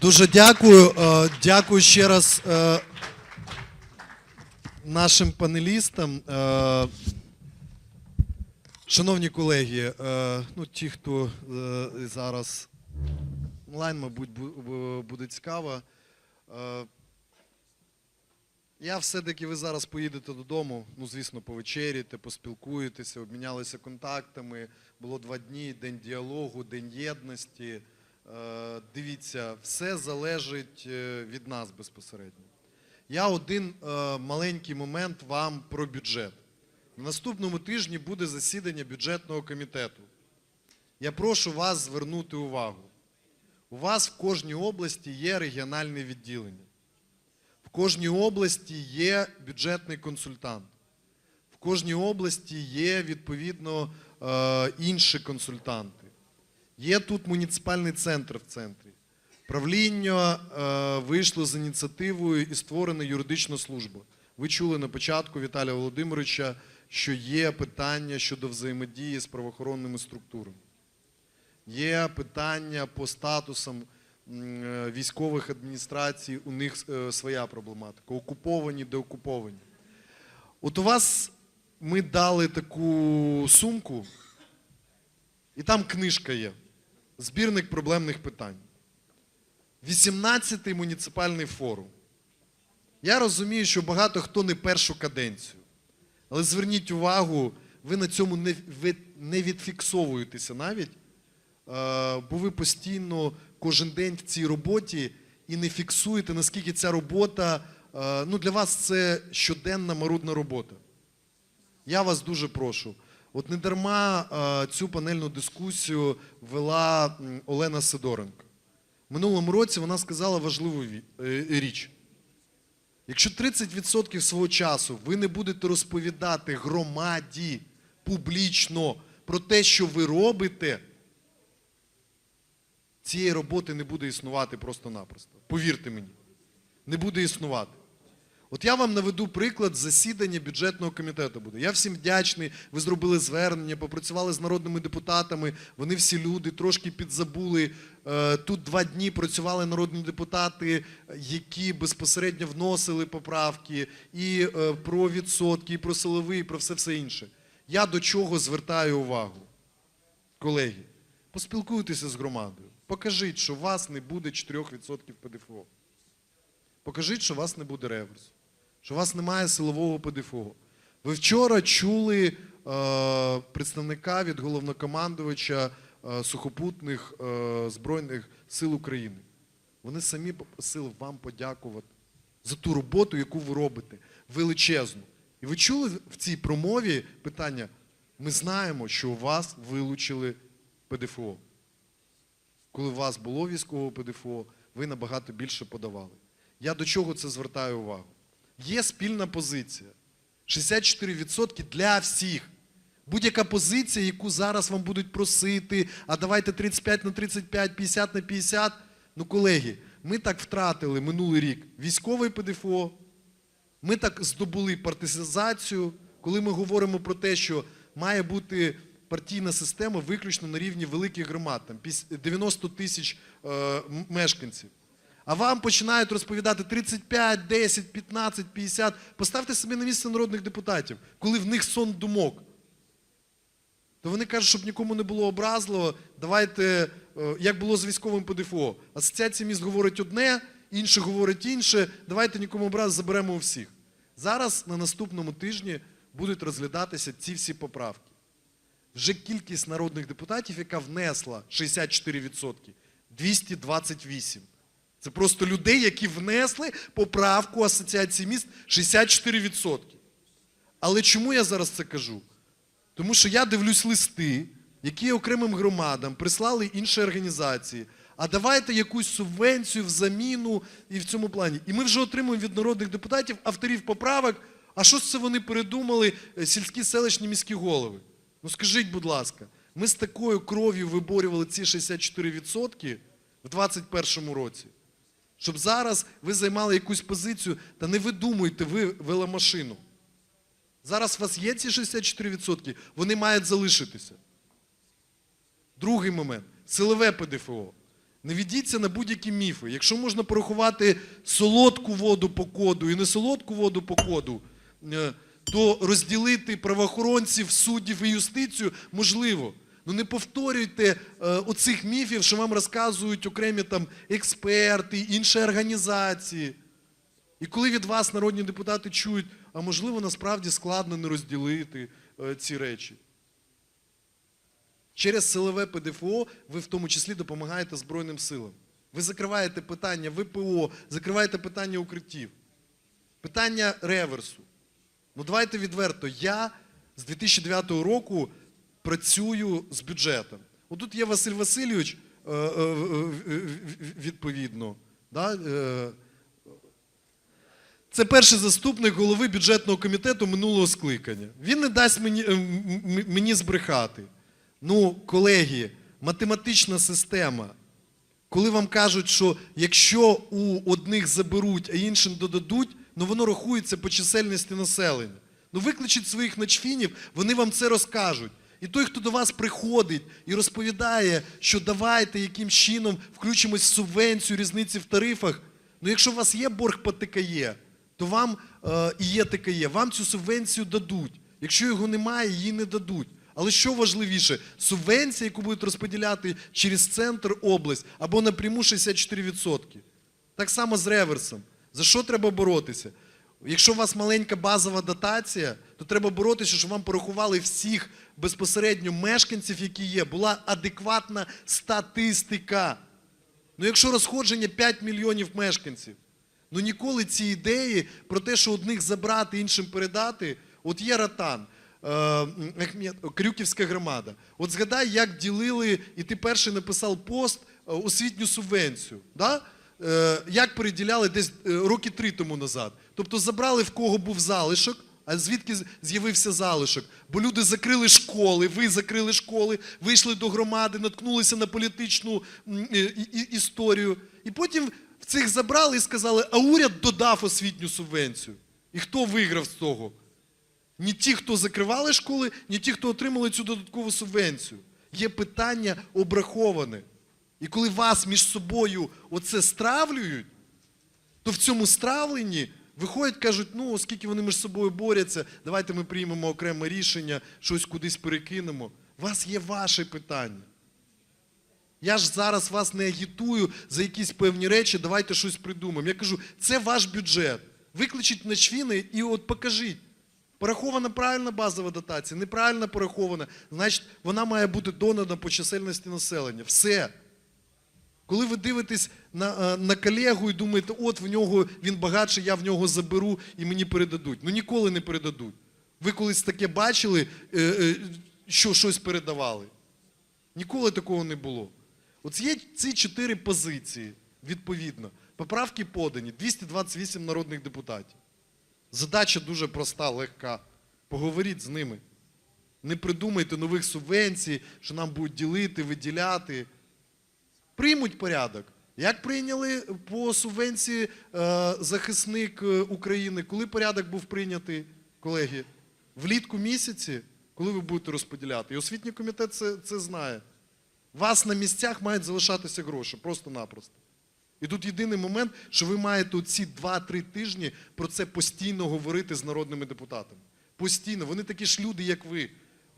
Дуже дякую. Е, Дякую ще раз е, нашим панелістам. Е, Шановні колеги, ну ті, хто зараз онлайн, мабуть, бу- бу- буде цікаво. Я все-таки ви зараз поїдете додому, ну, звісно, повечеряєте, поспілкуєтеся, обмінялися контактами. Було два дні, день діалогу, день єдності. Е, Дивіться, все залежить е, від нас безпосередньо. Я один е, маленький момент вам про бюджет. На наступному тижні буде засідання бюджетного комітету. Я прошу вас звернути увагу. У вас в кожній області є регіональне відділення. В кожній області є бюджетний консультант. В кожній області є відповідно інші консультанти. Є тут муніципальний центр в центрі. Правління е, вийшло з ініціативою і створена юридична служба. Ви чули на початку Віталія Володимировича, що є питання щодо взаємодії з правоохоронними структурами. Є питання по статусам е, військових адміністрацій, у них е, своя проблематика. Окуповані, деокуповані. От у вас ми дали таку сумку, і там книжка є. Збірник проблемних питань. 18-й муніципальний форум. Я розумію, що багато хто не першу каденцію. Але зверніть увагу, ви на цьому не, ви не відфіксовуєтеся навіть, е, бо ви постійно кожен день в цій роботі і не фіксуєте, наскільки ця робота, е, ну для вас це щоденна марудна робота. Я вас дуже прошу. От не дарма е, цю панельну дискусію вела Олена Сидоренко. Минулому році вона сказала важливу е, річ. Якщо 30% свого часу ви не будете розповідати громаді публічно про те, що ви робите, цієї роботи не буде існувати просто-напросто. Повірте мені, не буде існувати. От я вам наведу приклад засідання бюджетного комітету буде. Я всім вдячний. Ви зробили звернення, попрацювали з народними депутатами. Вони всі люди трошки підзабули. Е, Тут два дні працювали народні депутати, які безпосередньо вносили поправки і е, про відсотки, і про силовий, і про все все інше. Я до чого звертаю увагу? Колеги, поспілкуйтеся з громадою. Покажіть, що у вас не буде 4% ПДФО. Покажіть, що у вас не буде реверсу, що у вас немає силового ПДФО. Ви вчора чули е, представника від головнокомандувача е, сухопутних е, Збройних сил України. Вони самі попросили вам подякувати за ту роботу, яку ви робите, величезну. І ви чули в цій промові питання: ми знаємо, що у вас вилучили ПДФО. Коли у вас було військове ПДФО, ви набагато більше подавали. Я до чого це звертаю увагу? Є спільна позиція. 64% для всіх. Будь-яка позиція, яку зараз вам будуть просити, а давайте 35 на 35, 50 на 50. Ну, колеги, ми так втратили минулий рік військовий ПДФО, ми так здобули партизацію, коли ми говоримо про те, що має бути партійна система виключно на рівні великих громад, там піс- 90 тисяч е, мешканців. А вам починають розповідати 35, 10, 15, 50. Поставте собі на місце народних депутатів, коли в них сон думок. То вони кажуть, щоб нікому не було образливо, давайте, е, як було з військовим ПДФО. Асоціація міст говорить одне, інше говорить інше, давайте нікому образ заберемо у всіх. Зараз на наступному тижні будуть розглядатися ці всі поправки. Вже кількість народних депутатів, яка внесла 64%, 228. Це просто людей, які внесли поправку Асоціації міст 64%. Але чому я зараз це кажу? Тому що я дивлюсь листи, які окремим громадам прислали інші організації. А давайте якусь субвенцію в заміну і в цьому плані. І ми вже отримуємо від народних депутатів авторів поправок. А що це вони передумали е, сільські селищні міські голови? Ну скажіть, будь ласка, ми з такою кров'ю виборювали ці 64% в 2021 році. Щоб зараз ви займали якусь позицію, та не видумуйте ви веломашину. Зараз у вас є ці 64%, вони мають залишитися. Другий момент силове ПДФО. Не ведіться на будь-які міфи. Якщо можна порахувати солодку воду по коду і не солодку воду по коду, е, то розділити правоохоронців, суддів і юстицію можливо. Ну не повторюйте е, оцих міфів, що вам розказують окремі там експерти, інші організації. І коли від вас народні депутати чують, а можливо насправді складно не розділити е, ці речі. Через силове ПДФО ви в тому числі допомагаєте Збройним силам. Ви закриваєте питання ВПО, закриваєте питання укриттів, питання реверсу. Ну давайте відверто. Я з 2009 року працюю з бюджетом. Отут є Василь Васильович, е, е, відповідно. Е, Це перший заступник голови бюджетного комітету минулого скликання. Він не дасть мені, е, м- м- мені збрехати. Ну, колеги, математична система. Коли вам кажуть, що якщо у одних заберуть, а іншим додадуть, ну воно рахується по чисельності населення. Ну викличіть своїх начфінів, вони вам це розкажуть. І той, хто до вас приходить і розповідає, що давайте яким чином включимось в субвенцію, різниці в тарифах. Ну якщо у вас є борг по ТКЄ, то вам е, і є ТКЄ, вам цю субвенцію дадуть. Якщо його немає, її не дадуть. Але що важливіше, субвенція, яку будуть розподіляти через центр область або напряму 64%. Так само з реверсом. За що треба боротися? Якщо у вас маленька базова дотація, то треба боротися, щоб вам порахували всіх безпосередньо мешканців, які є. Була адекватна статистика. Ну якщо розходження 5 мільйонів мешканців, ну ніколи ці ідеї про те, що одних забрати, іншим передати, от є Ратан, е, Крюківська громада. От згадай, як ділили, і ти перший написав пост е, освітню субвенцію. Да? Е, Як переділяли десь е, роки три тому назад. Тобто забрали в кого був залишок. А звідки з'явився залишок? Бо люди закрили школи, ви закрили школи, вийшли до громади, наткнулися на політичну історію. І потім в цих забрали і сказали, а уряд додав освітню субвенцію. І хто виграв з того? Ні ті, хто закривали школи, ні ті, хто отримали цю додаткову субвенцію. Є питання обраховане. І коли вас між собою оце стравлюють, то в цьому стравленні виходять, кажуть, ну, оскільки вони між собою борються, давайте ми приймемо окреме рішення, щось кудись перекинемо. У вас є ваші питання. Я ж зараз вас не агітую за якісь певні речі, давайте щось придумаємо. Я кажу, це ваш бюджет. Викличіть на чвіни і от покажіть. Порахована правильна базова дотація, неправильно порахована, значить, вона має бути донана по чисельності населення. Все. Коли ви дивитесь на, е, на колегу і думаєте, от в нього він багатший, я в нього заберу і мені передадуть. Ну ніколи не передадуть. Ви колись таке бачили, е, е, що щось передавали? Ніколи такого не було. От є ці чотири позиції, відповідно. Поправки подані, 228 народних депутатів. Задача дуже проста, легка. Поговоріть з ними. Не придумайте нових субвенцій, що нам будуть ділити, виділяти. Приймуть порядок. Як прийняли по субвенції е, захисник е, України? Коли порядок був прийнятий, колеги? Влітку місяці, коли ви будете розподіляти? І освітній комітет це, це знає. Вас на місцях мають залишатися гроші, просто-напросто. І тут єдиний момент, що ви маєте ці 2-3 тижні про це постійно говорити з народними депутатами. Постійно. Вони такі ж люди, як ви.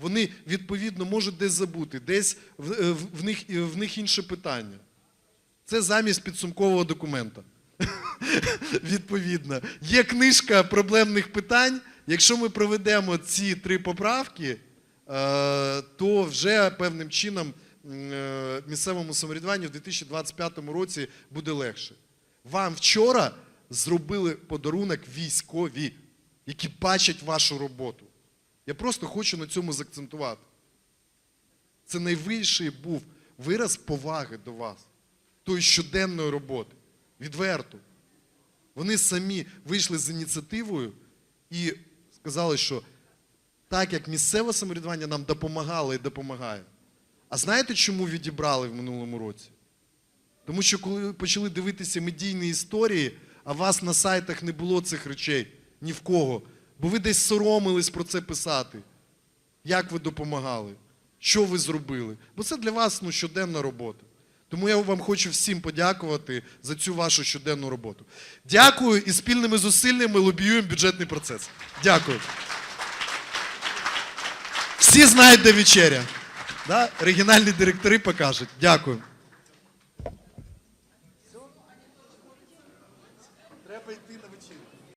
Вони, відповідно, можуть десь забути, десь в, е, в, в, них, в них інше питання. Це замість підсумкового документа. Відповідно. Є книжка проблемних питань. Якщо ми проведемо ці три поправки, е, то вже певним чином е, місцевому самоврядуванню в 2025 році буде легше. Вам вчора зробили подарунок військові, які бачать вашу роботу. Я просто хочу на цьому заакцентувати. Це найвищий був вираз поваги до вас, тої щоденної роботи. Відверто. Вони самі вийшли з ініціативою і сказали, що так як місцеве самоврядування нам допомагало і допомагає. А знаєте, чому відібрали в минулому році? Тому що коли почали дивитися медійні історії, а вас на сайтах не було цих речей ні в кого, бо ви десь соромились про це писати. Як ви допомагали? Що ви зробили? Бо це для вас ну, щоденна робота. Тому я вам хочу всім подякувати за цю вашу щоденну роботу. Дякую і спільними зусиллями лобіюємо бюджетний процес. Дякую. Всі знають, де вечеря. Да? Регіональні директори покажуть. Дякую.